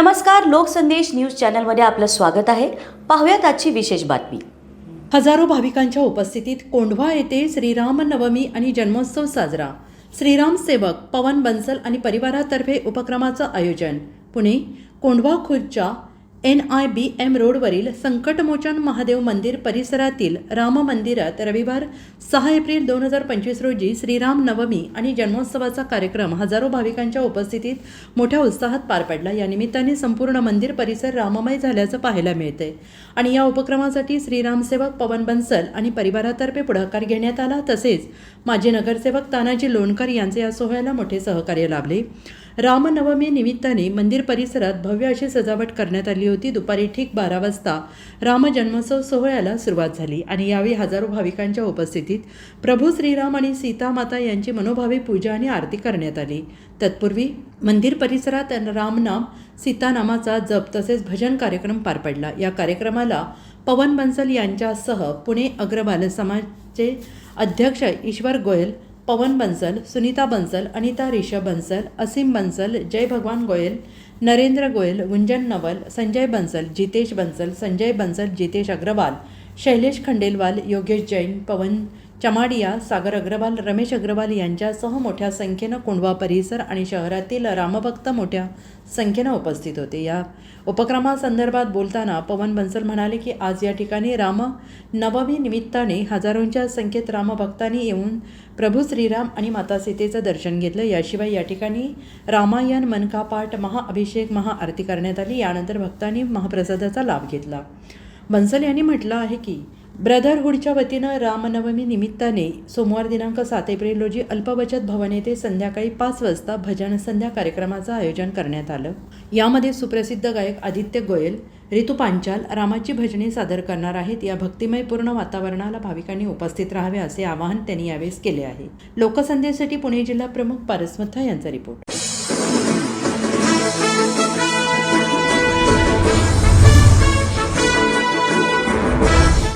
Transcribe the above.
नमस्कार लोकसंदेश न्यूज चॅनलमध्ये आपलं स्वागत आहे. पाहूयात आजची विशेष बातमी. हजारो भाविकांच्या उपस्थितीत कोंढवा येथे श्रीराम नवमी आणि जन्मोत्सव साजरा. श्रीराम सेवक पवन बन्सल आणि परिवारातर्फे उपक्रमाचं आयोजन. पुणे कोंढवा खुर्दच्या एन आय बी एम रोडवरील संकटमोचन महादेव मंदिर परिसरातील राम मंदिरात रविवार सहा एप्रिल दोन हजार पंचवीस रोजी श्रीराम नवमी आणि जन्मोत्सवाचा कार्यक्रम हजारो भाविकांच्या उपस्थितीत मोठ्या उत्साहात पार पडला. या निमित्ताने संपूर्ण मंदिर परिसर राममय झाल्याचं पाहायला मिळते. आणि या उपक्रमासाठी श्रीरामसेवक पवन बन्सल आणि परिवारातर्फे पुढाकार घेण्यात आला. तसेच माजी नगरसेवक तानाजी लोणकर यांचे या सोहळ्याला मोठे सहकार्य लाभले. रामनवमी निमित्ताने मंदिर परिसरात भव्य अशी सजावट करण्यात आली होती. दुपारी ठीक बारा वाजता रामजन्मोत्सव सोहळ्याला सुरुवात झाली आणि यावेळी हजारो भाविकांच्या उपस्थितीत प्रभू श्रीराम आणि सीता माता यांची मनोभावी पूजा आणि आरती करण्यात आली. तत्पूर्वी मंदिर परिसरात रामनाम सीतानामाचा जप तसेच भजन कार्यक्रम पार पडला. या कार्यक्रमाला पवन बन्सल यांच्यासह पुणे अग्रवाल समाजचे अध्यक्ष ईश्वर गोयल पवन बन्सल सुनीता बन्सल अनिता रिषभ बन्सल असीम बन्सल जय भगवान गोयल नरेंद्र गोयल गुंजन नवल संजय बन्सल जितेश बन्सल संजय बन्सल जितेश अग्रवाल शैलेश खंडेलवाल योगेश जैन पवन चमाडिया सागर अग्रवाल रमेश अग्रवाल यांच्यासह मोठ्या संख्येनं कोंढवा परिसर आणि शहरातील रामभक्त मोठ्या संख्येनं उपस्थित होते. या उपक्रमासंदर्भात बोलताना पवन बन्सल म्हणाले की आज या ठिकाणी राम नवमी निमित्ताने हजारोंच्या संख्येत रामभक्तांनी येऊन प्रभू श्रीराम आणि माता सीतेचं दर्शन घेतलं. याशिवाय या ठिकाणी रामायण मनकापाठ महाअभिषेक महाआरती करण्यात आली. यानंतर भक्तांनी महाप्रसादाचा लाभ घेतला. बन्सल यांनी म्हटलं आहे की ब्रदरहूडच्या वतीनं रामनवमी निमित्ताने सोमवार दिनांक सात एप्रिल रोजी अल्पबचत भवन येथे संध्याकाळी पाच वाजता भजन संध्या कार्यक्रमाचं आयोजन करण्यात आलं. यामध्ये सुप्रसिद्ध गायक आदित्य गोयल ऋतू पांचाल रामाची भजने सादर करणार आहेत. या भक्तिमयपूर्ण वातावरणाला भाविकांनी उपस्थित राहावे असे आवाहन त्यांनी यावेळेस केले आहे. लोकसंदेशसाठी पुणे जिल्हा प्रमुख पारसमथा यांचा रिपोर्ट.